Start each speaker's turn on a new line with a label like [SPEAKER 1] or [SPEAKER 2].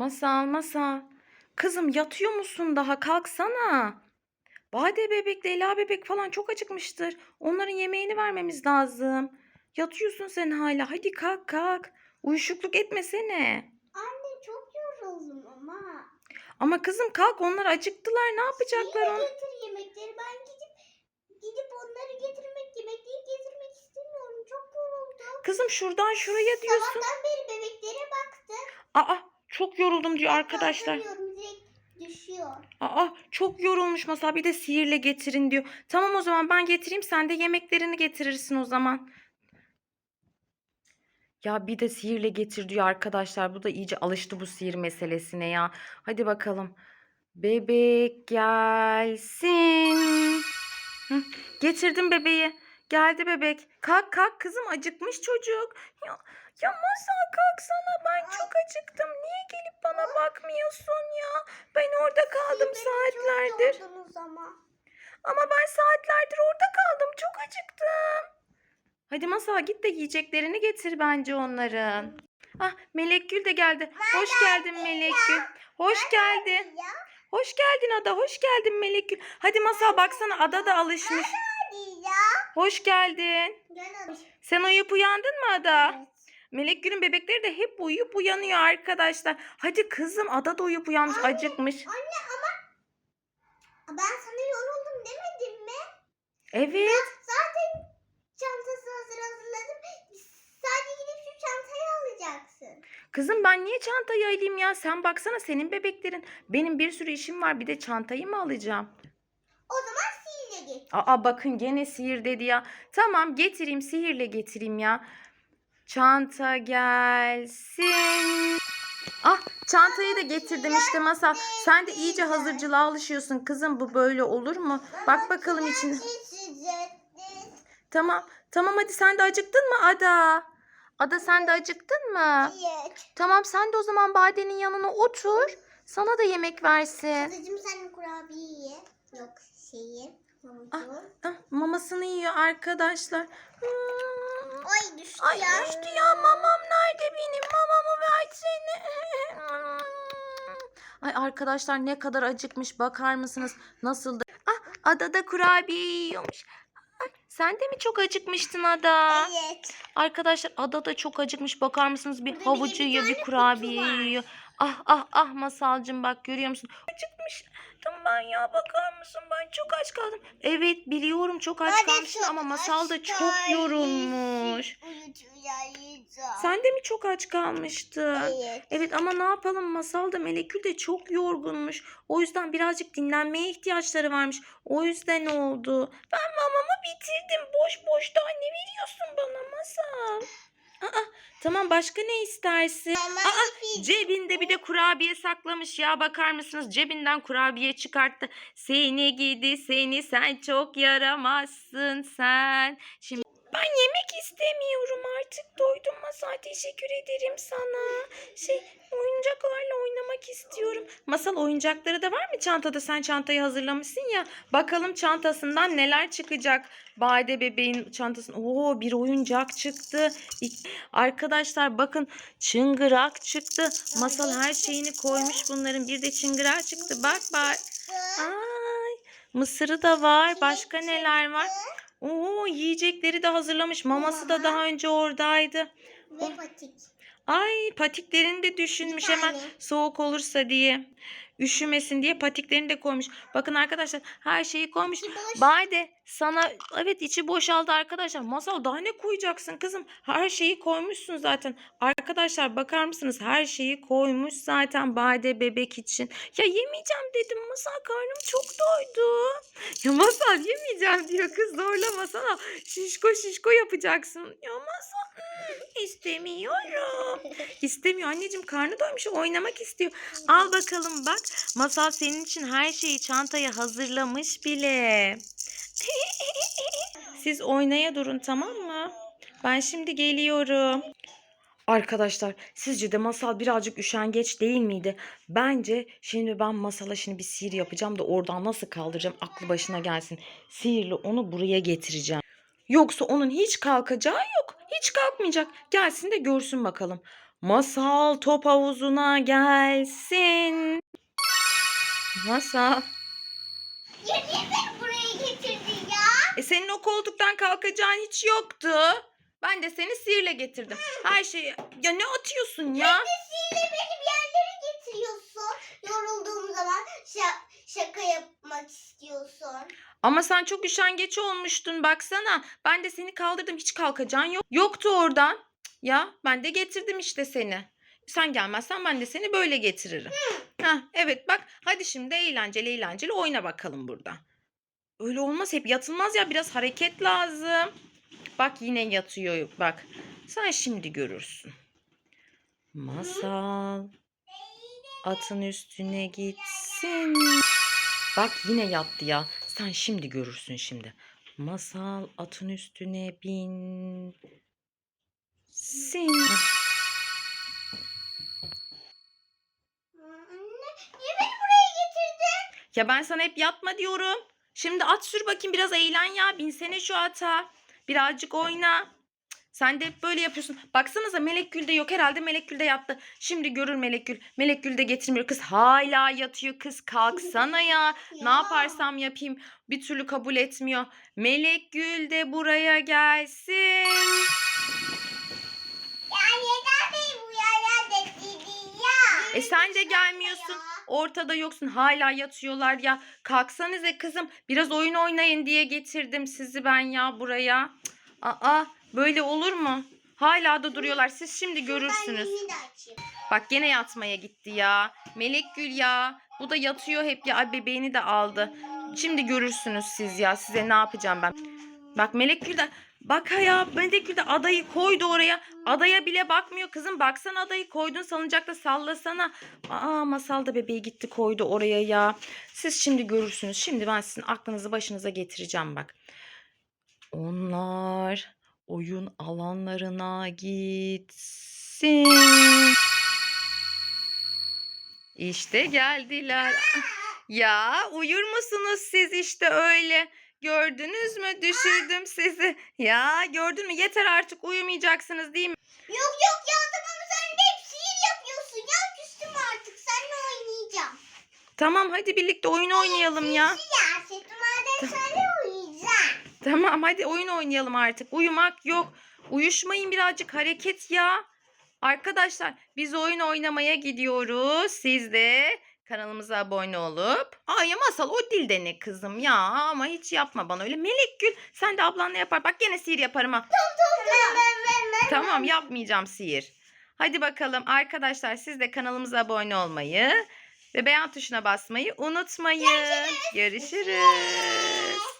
[SPEAKER 1] Masal, masal. Kızım yatıyor musun daha? Kalksana. Bade bebek, Leyla bebek falan çok acıkmıştır. Onların yemeğini vermemiz lazım. Yatıyorsun sen hala. Hadi kalk kalk. Uyuşukluk etmesene.
[SPEAKER 2] Anne çok yoruldum ama.
[SPEAKER 1] Ama kızım kalk onlar acıktılar. Ne yapacaklar
[SPEAKER 2] Yine
[SPEAKER 1] onu?
[SPEAKER 2] getir yemekleri. Ben gidip gidip onları getirmek, yemekleri getirmek istemiyorum. Çok yoruldum.
[SPEAKER 1] Kızım şuradan şuraya diyorsun.
[SPEAKER 2] Sabahtan beri bebeklere baktım.
[SPEAKER 1] Aa çok yoruldum diyor arkadaşlar.
[SPEAKER 2] Düşüyor.
[SPEAKER 1] Aa çok yorulmuş masal bir de sihirle getirin diyor. Tamam o zaman ben getireyim sen de yemeklerini getirirsin o zaman. Ya bir de sihirle getir diyor arkadaşlar. Bu da iyice alıştı bu sihir meselesine ya. Hadi bakalım. Bebek gelsin. Hı, getirdim bebeği. Geldi bebek. Kalk kalk kızım acıkmış çocuk. Ya, ya masal kalksana ben çok acıktım. Niye gelip bana bakmıyorsun ya? Ben orada kaldım saatlerdir.
[SPEAKER 2] Çok yordunuz ama.
[SPEAKER 1] Ama ben saatlerdir orada kaldım. Çok acıktım. Hadi Masal git de yiyeceklerini getir bence onların. Ah Melekgül de geldi. Hoş geldin Melekgül. Hoş geldin. Hoş geldin Ada. Hoş geldin Melekgül. Hadi Masal baksana Ada da alışmış. Hoş geldin. Sen uyuyup uyandın mı Ada?
[SPEAKER 2] Evet.
[SPEAKER 1] Melekgül'ün bebekleri de hep uyuyup uyanıyor arkadaşlar. Hadi kızım Ada da uyuyup uyanmış
[SPEAKER 2] Anne,
[SPEAKER 1] acıkmış.
[SPEAKER 2] Anne ama ben sana yoruldum demedim mi?
[SPEAKER 1] Evet.
[SPEAKER 2] Zaten çantası hazır hazırladım. Sadece gidip şu çantayı alacaksın.
[SPEAKER 1] Kızım ben niye çantayı alayım ya? Sen baksana senin bebeklerin. Benim bir sürü işim var. Bir de çantayı mı alacağım?
[SPEAKER 2] O zaman sihirle git.
[SPEAKER 1] Aa bakın gene sihir dedi ya. Tamam getireyim sihirle getireyim ya. Çanta gelsin. Ah çantayı da getirdim işte masal. Sen de iyice hazırcılığa alışıyorsun kızım. Bu böyle olur mu? Bak bakalım içine. Tamam. Tamam hadi sen de acıktın mı Ada? Ada sen de acıktın mı?
[SPEAKER 2] Evet.
[SPEAKER 1] Tamam sen de o zaman Bade'nin yanına otur. Sana da yemek versin.
[SPEAKER 2] Kızım sen kurabiye ye. Yok şeyi. Havucu.
[SPEAKER 1] Ah, mamasını yiyor arkadaşlar. Hmm.
[SPEAKER 2] Ay düştü
[SPEAKER 1] Ay
[SPEAKER 2] ya.
[SPEAKER 1] düştü ya mamam nerede benim mamamı versene. Ay arkadaşlar ne kadar acıkmış bakar mısınız nasıl da. Ah adada kurabiye yiyormuş. Ay, sen de mi çok acıkmıştın Ada?
[SPEAKER 2] Evet.
[SPEAKER 1] Arkadaşlar ada da çok acıkmış bakar mısınız bir
[SPEAKER 2] Burada
[SPEAKER 1] havucu
[SPEAKER 2] bir
[SPEAKER 1] yiyor bir kurabiye yiyor. Ah ah ah masalcım bak görüyor musun? Acıkmış. Ben ya bakar mısın ben çok aç kaldım. Evet biliyorum çok aç
[SPEAKER 2] Ben de
[SPEAKER 1] kalmışsın
[SPEAKER 2] çok
[SPEAKER 1] ama masal da
[SPEAKER 2] aç
[SPEAKER 1] çok
[SPEAKER 2] kalmışım.
[SPEAKER 1] yorulmuş.
[SPEAKER 2] Uyutacağım.
[SPEAKER 1] Sen de mi çok aç kalmıştın?
[SPEAKER 2] Evet.
[SPEAKER 1] Evet ama ne yapalım Masal da Melekül de çok yorgunmuş. O yüzden birazcık dinlenmeye ihtiyaçları varmış. O yüzden oldu. Ben mamamı bitirdim. Boş boş daha ne veriyorsun bana Masal? Aa, tamam başka ne istersin? Aa, cebinde bir de kurabiye saklamış ya bakar mısınız? Cebinden kurabiye çıkarttı. Seni gidi seni sen çok yaramazsın sen. Şimdi ben yemek istemiyorum artık doydum Masal teşekkür ederim sana. Şey oyuncaklarla oynamak istiyorum. Masal oyuncakları da var mı çantada? Sen çantayı hazırlamışsın ya. Bakalım çantasından neler çıkacak. Bade bebeğin çantasında. Oo bir oyuncak çıktı. Arkadaşlar bakın çıngırak çıktı. Masal her şeyini koymuş bunların. Bir de çıngırak çıktı. Bak bak. Ay mısırı da var. Başka neler var? Oo yiyecekleri de hazırlamış. Maması da daha önce oradaydı.
[SPEAKER 2] Ve patik.
[SPEAKER 1] Ay patiklerini de düşünmüş hemen soğuk olursa diye. Üşümesin diye patiklerini de koymuş. Bakın arkadaşlar her şeyi koymuş. Bade sana evet içi boşaldı arkadaşlar. Masal daha ne koyacaksın kızım? Her şeyi koymuşsun zaten. Arkadaşlar bakar mısınız? Her şeyi koymuş zaten Bade bebek için. Ya yemeyeceğim dedim. Masal karnım çok doydu. Ya Masal yemeyeceğim diyor kız zorlamasana. Şişko şişko yapacaksın. Ya Masal hmm, istemiyorum. İstemiyor anneciğim karnı doymuş oynamak istiyor. Al bakalım bak. Masal senin için her şeyi çantaya hazırlamış bile. Siz oynaya durun tamam mı? Ben şimdi geliyorum. Arkadaşlar sizce de masal birazcık üşengeç değil miydi? Bence şimdi ben masala şimdi bir sihir yapacağım da oradan nasıl kaldıracağım aklı başına gelsin. Sihirle onu buraya getireceğim. Yoksa onun hiç kalkacağı yok. Hiç kalkmayacak. Gelsin de görsün bakalım. Masal top havuzuna gelsin. Masal. Senin o koltuktan kalkacağın hiç yoktu. Ben de seni sihirle getirdim. Her şeyi... Ya ne atıyorsun ya?
[SPEAKER 2] Sihirle beni bir yerlere getiriyorsun. Yorulduğum zaman şa- şaka yapmak istiyorsun.
[SPEAKER 1] Ama sen çok üşengeç olmuştun baksana. Ben de seni kaldırdım hiç kalkacağın yok. Yoktu oradan. Ya ben de getirdim işte seni. Sen gelmezsen ben de seni böyle getiririm. Heh, evet bak hadi şimdi eğlenceli eğlenceli oyna bakalım burada. Öyle olmaz hep yatılmaz ya biraz hareket lazım. Bak yine yatıyor bak. Sen şimdi görürsün. Masal atın üstüne gitsin. Bak yine yattı ya. Sen şimdi görürsün şimdi. Masal atın üstüne bin. Sin.
[SPEAKER 2] Anne niye beni buraya getirdin?
[SPEAKER 1] Ya ben sana hep yatma diyorum. Şimdi at sür bakayım biraz eğlen ya. Binsene şu ata. Birazcık oyna. Sen de hep böyle yapıyorsun. Baksanıza Melek Gül de yok. Herhalde Melek Gül de yattı. Şimdi görür Melek Gül. Melek Gül de getirmiyor. Kız hala yatıyor. Kız kalksana ya. Ne yaparsam yapayım bir türlü kabul etmiyor. Melek Gül de buraya gelsin. E sen de gelmiyorsun. Ortada yoksun. Hala yatıyorlar ya. Kalksanıza kızım. Biraz oyun oynayın diye getirdim sizi ben ya buraya. Aa böyle olur mu? Hala da duruyorlar. Siz şimdi görürsünüz. Bak gene yatmaya gitti ya. Melek Gül ya. Bu da yatıyor hep ya. Ay bebeğini de aldı. Şimdi görürsünüz siz ya. Size ne yapacağım ben. Bak Melek Gül de bak ya Melek Gül de adayı koydu oraya. Adaya bile bakmıyor kızım. Baksana adayı koydun salıncakta sallasana. Aa masal da bebeği gitti koydu oraya ya. Siz şimdi görürsünüz. Şimdi ben sizin aklınızı başınıza getireceğim bak. Onlar oyun alanlarına gitsin. İşte geldiler. Ya uyur musunuz siz işte öyle? Gördünüz mü? Düşürdüm sizi. Ya gördün mü? Yeter artık uyumayacaksınız değil mi?
[SPEAKER 2] Yok yok ya tamam sen de hep sihir yapıyorsun ya küstüm artık seninle oynayacağım.
[SPEAKER 1] Tamam hadi birlikte oyun oynayalım ya.
[SPEAKER 2] Ya sütüm madem seninle oynayacağım.
[SPEAKER 1] Tamam hadi oyun oynayalım artık. Uyumak yok. Uyuşmayın birazcık hareket ya. Arkadaşlar biz oyun oynamaya gidiyoruz. Siz de kanalımıza abone olup. Ay masal o dilde ne kızım ya ama hiç yapma bana öyle. Melek Gül sen de ablanla yapar. Bak gene sihir yaparım ha. Tamam yapmayacağım sihir. Hadi bakalım arkadaşlar siz de kanalımıza abone olmayı ve beğen tuşuna basmayı unutmayın. Görüşürüz.